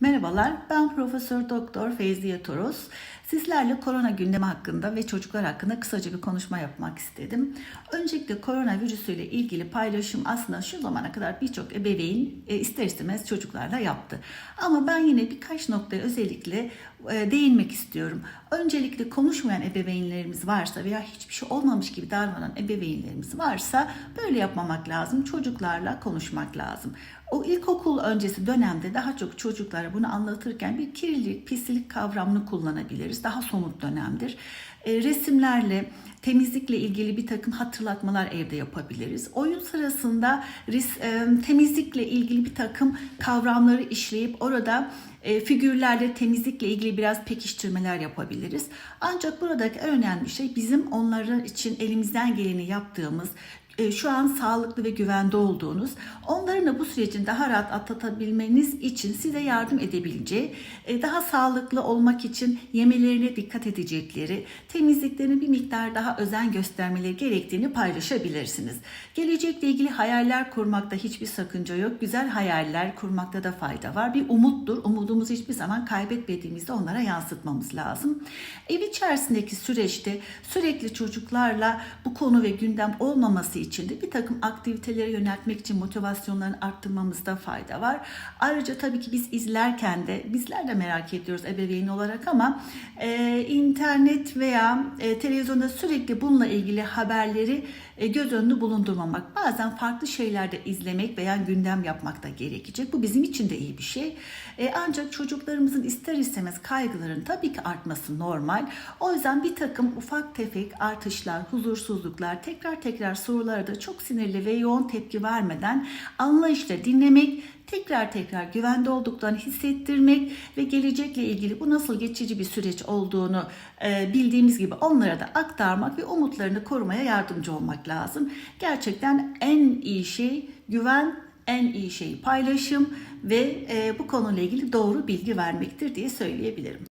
Merhabalar, ben Profesör Doktor Feyziye Toros. Sizlerle korona gündemi hakkında ve çocuklar hakkında kısaca bir konuşma yapmak istedim. Öncelikle koronavirüsüyle ilgili paylaşım aslında şu zamana kadar birçok ebeveyn e, ister istemez çocuklarla yaptı. Ama ben yine birkaç noktaya özellikle e, değinmek istiyorum. Öncelikle konuşmayan ebeveynlerimiz varsa veya hiçbir şey olmamış gibi davranan ebeveynlerimiz varsa böyle yapmamak lazım. Çocuklarla konuşmak lazım. O ilkokul öncesi dönemde daha çok çocuklara bunu anlatırken bir kirlilik, pislik kavramını kullanabiliriz. Daha somut dönemdir. E, resimlerle, temizlikle ilgili bir takım hatırlatmalar evde yapabiliriz. Oyun sırasında ris, e, temizlikle ilgili bir takım kavramları işleyip orada e, figürlerle temizlikle ilgili biraz pekiştirmeler yapabiliriz. Ancak buradaki önemli şey bizim onların için elimizden geleni yaptığımız, şu an sağlıklı ve güvende olduğunuz, onların da bu sürecin daha rahat atlatabilmeniz için size yardım edebileceği, e, daha sağlıklı olmak için yemelerine dikkat edecekleri, temizliklerine bir miktar daha özen göstermeleri gerektiğini paylaşabilirsiniz. Gelecekle ilgili hayaller kurmakta hiçbir sakınca yok. Güzel hayaller kurmakta da fayda var. Bir umuttur. Umudumuzu hiçbir zaman kaybetmediğimizde onlara yansıtmamız lazım. Ev içerisindeki süreçte sürekli çocuklarla bu konu ve gündem olmaması için de bir takım aktivitelere yöneltmek için motivasyonlarını arttırmamızda fayda var. Ayrıca tabii ki biz izlerken de bizler de merak ediyoruz ebeveyn olarak ama e, internet veya e, televizyonda sürekli bununla ilgili haberleri göz önünde bulundurmamak. Bazen farklı şeyler de izlemek veya gündem yapmak da gerekecek. Bu bizim için de iyi bir şey. E, ancak çocuklarımızın ister istemez kaygıların tabii ki artması normal. O yüzden bir takım ufak tefek artışlar, huzursuzluklar, tekrar tekrar sorulara da çok sinirli ve yoğun tepki vermeden anlayışla dinlemek, tekrar tekrar güvende olduklarını hissettirmek ve gelecekle ilgili bu nasıl geçici bir süreç olduğunu e, bildiğimiz gibi onlara da aktarmak ve umutlarını korumaya yardımcı olmak lazım. Gerçekten en iyi şey güven, en iyi şey paylaşım ve e, bu konuyla ilgili doğru bilgi vermektir diye söyleyebilirim.